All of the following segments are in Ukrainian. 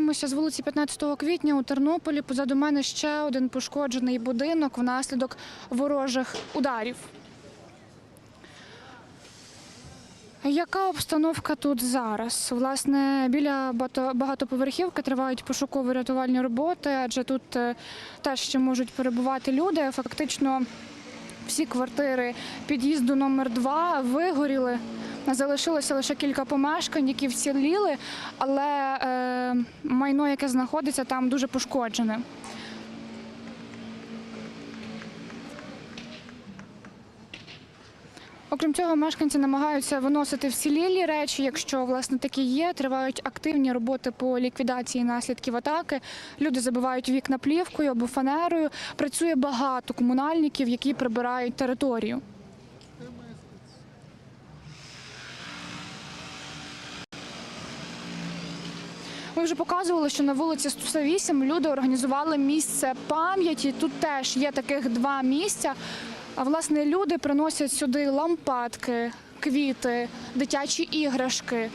Повертаємося з вулиці 15 квітня у Тернополі. Позаду мене ще один пошкоджений будинок внаслідок ворожих ударів. Яка обстановка тут зараз? Власне, біля багато- багатоповерхівки тривають пошуково-рятувальні роботи, адже тут е, теж ще можуть перебувати люди. Фактично всі квартири під'їзду номер 2 вигоріли. Залишилося лише кілька помешкань, які вціліли, але е, майно, яке знаходиться там, дуже пошкоджене. Окрім цього, мешканці намагаються виносити вцілілі речі. Якщо власне такі є, тривають активні роботи по ліквідації наслідків атаки. Люди забивають вікна плівкою або фанерою. Працює багато комунальників, які прибирають територію. Ми вже показували, що на вулиці Стуса 8 люди організували місце пам'яті. Тут теж є таких два місця. А власне люди приносять сюди лампадки, квіти, дитячі іграшки.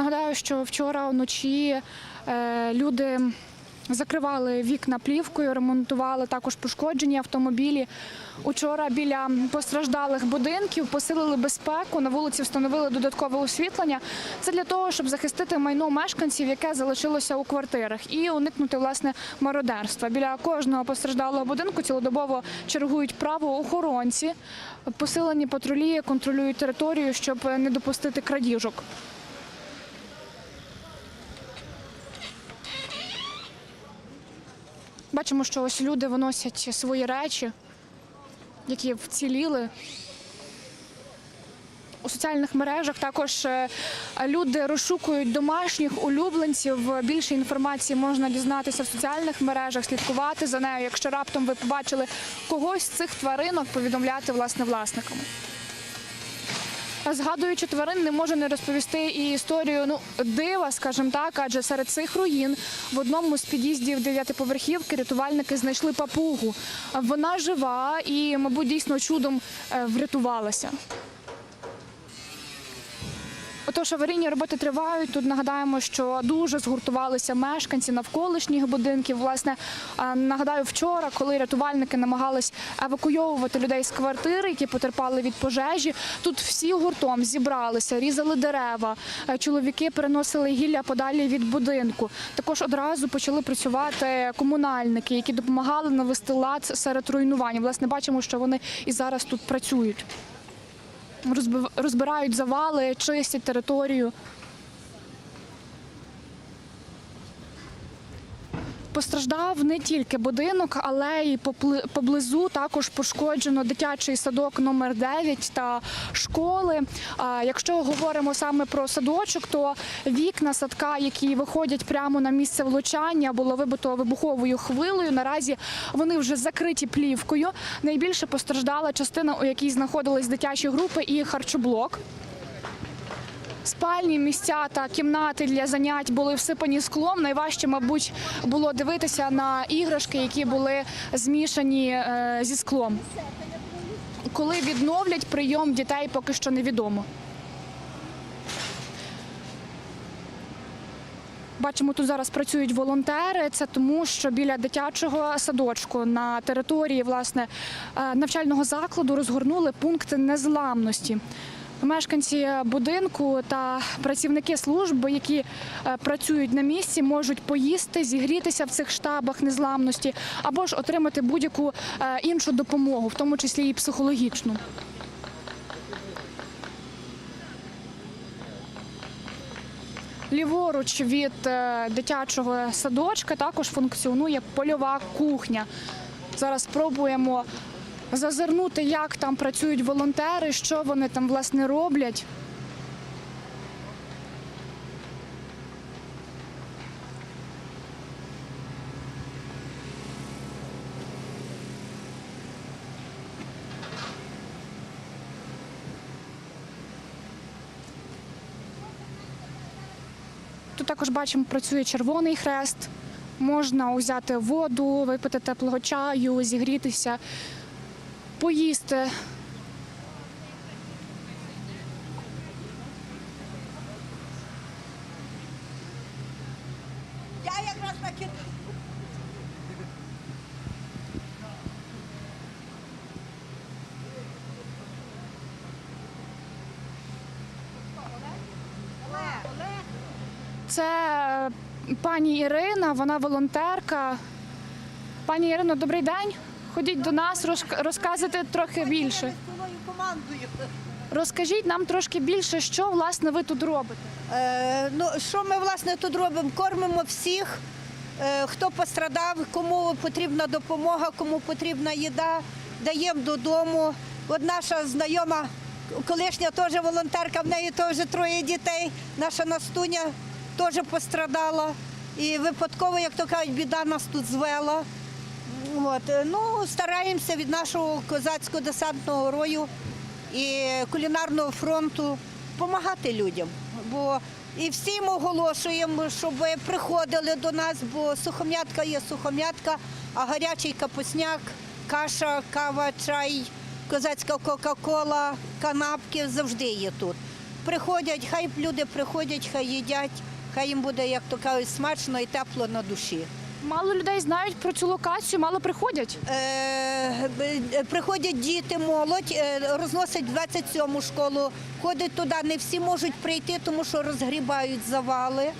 Нагадаю, що вчора вночі е, люди закривали вікна плівкою, ремонтували також пошкоджені автомобілі. Учора біля постраждалих будинків посилили безпеку. На вулиці встановили додаткове освітлення. Це для того, щоб захистити майно мешканців, яке залишилося у квартирах, і уникнути власне мародерства. Біля кожного постраждалого будинку цілодобово чергують правоохоронці. Посилені патрулі контролюють територію, щоб не допустити крадіжок. Бачимо, що ось люди виносять свої речі, які вціліли. У соціальних мережах також е, люди розшукують домашніх улюбленців. Більше інформації можна дізнатися в соціальних мережах, слідкувати за нею. Якщо раптом ви побачили когось з цих тваринок, повідомляти власне власникам. Згадуючи тварин, не можу не розповісти і історію ну дива, скажімо так, адже серед цих руїн в одному з під'їздів дев'ятиповерхівки рятувальники знайшли папугу. Вона жива і, мабуть, дійсно чудом е, врятувалася. Отож, аварійні роботи тривають. Тут нагадаємо, що дуже згуртувалися мешканці навколишніх будинків. Власне, е, нагадаю, вчора, коли рятувальники намагались евакуйовувати людей з квартири, які потерпали від пожежі, тут всі гуртом зібралися, різали дерева. Е, Чоловіки переносили гілля подалі від будинку. Також одразу почали працювати комунальники, які допомагали навести лад серед руйнувань. Власне, бачимо, що вони і зараз тут працюють. Розбирають завали, чистять територію. Постраждав не тільки будинок, але й поблизу також пошкоджено дитячий садок номер 9 та школи. Якщо говоримо саме про садочок, то вікна садка, які виходять прямо на місце влучання, було вибито вибуховою хвилею. Наразі вони вже закриті плівкою. Найбільше постраждала частина, у якій знаходились дитячі групи і харчоблок. Спальні місця та кімнати для занять були всипані склом. Найважче, мабуть, було дивитися на іграшки, які були змішані е, зі склом. Коли відновлять прийом дітей, поки що невідомо. Бачимо, тут зараз працюють волонтери. Це тому, що біля дитячого садочку на території власне е, навчального закладу розгорнули пункти незламності. Мешканці будинку та працівники служби, які е, працюють на місці, можуть поїсти, зігрітися в цих штабах незламності або ж отримати будь-яку е, іншу допомогу, в тому числі і психологічну. Ліворуч від е, дитячого садочка також функціонує польова кухня. Зараз спробуємо зазирнути, як там працюють волонтери, що вони там власне роблять. Тут також бачимо, працює Червоний Хрест. Можна взяти воду, випити теплого чаю, зігрітися, поїсти. Я якраз накидаю. Це е, пані Ірина, вона волонтерка. Пані Ірино, добрий день. Ходіть до нас, розк- розказуйте трохи більше. Розкажіть нам трошки більше, що власне ви тут робите. Е, ну, що ми власне тут робимо? Кормимо всіх, е, хто пострадав, кому потрібна допомога, кому потрібна їда, даємо додому. От наша знайома, колишня теж волонтерка, в неї теж троє дітей. Наша Настуня теж пострадала. І випадково, як то кажуть, біда нас тут звела. От, е, ну, стараємося від нашого козацького десантного рою і кулінарного фронту допомагати людям. Бо і всім оголошуємо, щоб приходили до нас, бо сухом'ятка є сухом'ятка, а гарячий капусняк, каша, кава, чай, козацька кока-кола, канапки завжди є тут. Приходять, хай люди приходять, хай їдять, хай їм буде, як то кажуть, смачно і тепло на душі. Мало людей знають про цю локацію, мало приходять. Е, приходять діти, молодь, е, розносять 27-му школу, ходять туди. Не всі можуть прийти, тому що розгрібають завали.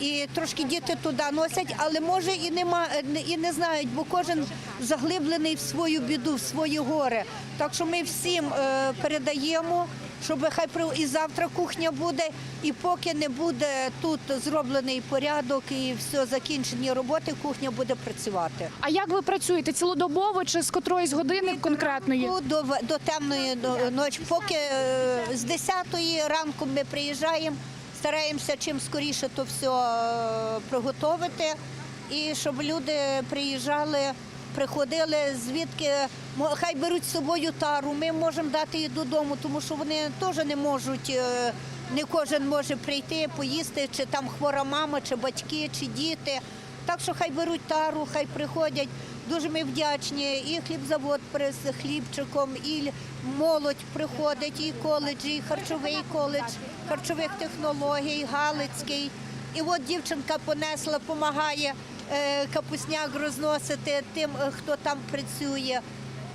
І трошки діти туди носять, але може і нема е, і не знають, бо кожен заглиблений в свою біду, в свої горе. Так що ми всім е, передаємо, щоб хай і завтра кухня буде, і поки не буде тут зроблений порядок і все закінчені роботи, кухня буде працювати. А як ви працюєте? Цілодобово чи з котрої з години конкретної? До, до темної ночі, поки е, з 10 ранку ми приїжджаємо, стараємося чим скоріше то все е, приготувати, і щоб люди приїжджали, приходили, звідки хай беруть з собою тару. Ми можемо дати її додому, тому що вони теж не можуть. е, Не кожен може прийти, поїсти, чи там хвора мама, чи батьки, чи діти. Так що хай беруть тару, хай приходять. Дуже ми вдячні. І хлібзавод з хлібчиком, і молодь приходить, і коледжі, і харчовий коледж харчових технологій, Галицький. І от дівчинка понесла, допомагає капусняк розносити тим, е, хто там працює.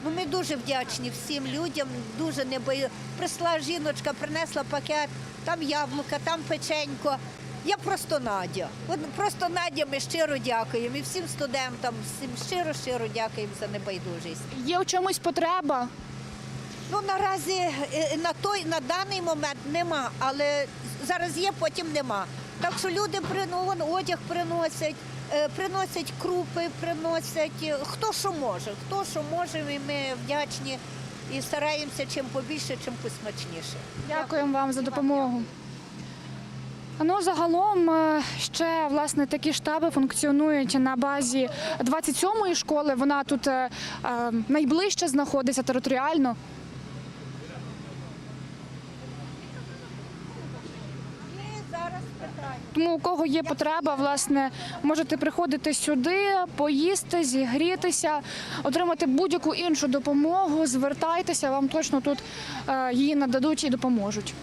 Ну, ми дуже вдячні всім людям, дуже не бою. Прийшла жіночка, принесла пакет, там яблука, там печенько. Я просто Надя. От просто Надя, ми щиро дякуємо. І всім студентам, всім щиро, щиро дякуємо за небайдужість. Є у чомусь потреба? Ну наразі е, на той на даний момент нема, але зараз є, потім нема. Так що люди ну, вон, одяг приносять, е, приносять крупи, приносять е, хто що може, хто що може, і ми вдячні і стараємося чим побільше, чим посмачніше. Дякуємо вам за допомогу. Ну, загалом е, ще власне такі штаби функціонують на базі 27-ї школи. Вона тут е, е, найближче знаходиться територіально. зараз питання. Тому у кого є потреба, власне, можете приходити сюди, поїсти, зігрітися, отримати будь-яку іншу допомогу. Звертайтеся, вам точно тут е, її нададуть і допоможуть.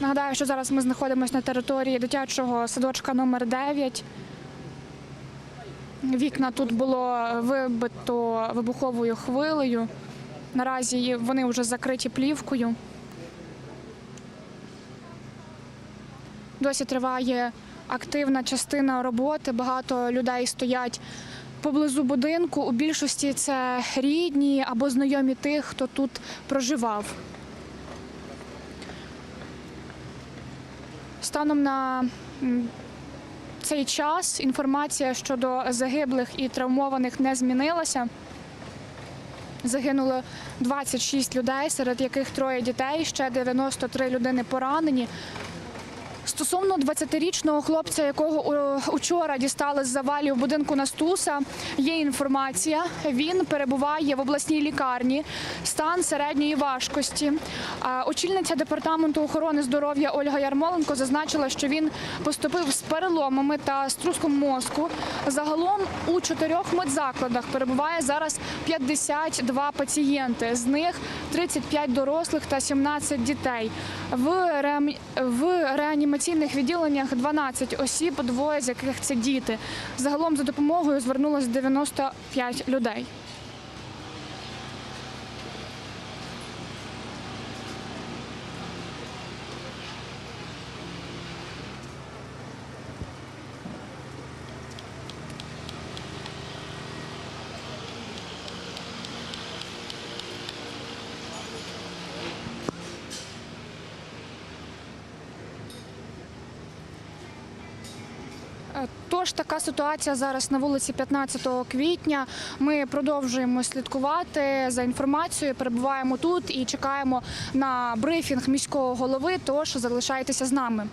Нагадаю, що зараз ми знаходимося на території дитячого садочка номер 9. Вікна тут було вибито вибуховою хвилею. Наразі вони вже закриті плівкою. Досі триває активна частина роботи. Багато людей стоять поблизу будинку. У більшості це рідні або знайомі тих, хто тут проживав. Станом на цей час інформація щодо загиблих і травмованих не змінилася. Загинуло 26 людей, серед яких троє дітей, ще 93 людини поранені. Стосовно 20-річного хлопця, якого о, учора дістали з завалів будинку Настуса, є інформація. Він перебуває в обласній лікарні, стан середньої важкості. Очільниця департаменту охорони здоров'я Ольга Ярмоленко зазначила, що він поступив з переломами та струском мозку. Загалом у чотирьох медзакладах перебуває зараз 52 пацієнти. З них 35 дорослих та 17 дітей. В, в реанімаційних відділеннях 12 осіб, двоє з яких це діти. Загалом за допомогою звернулося 95 людей. Тож така ситуація зараз на вулиці 15 квітня. Ми продовжуємо слідкувати за інформацією. Перебуваємо тут і чекаємо на брифінг міського голови. Тож залишайтеся з нами.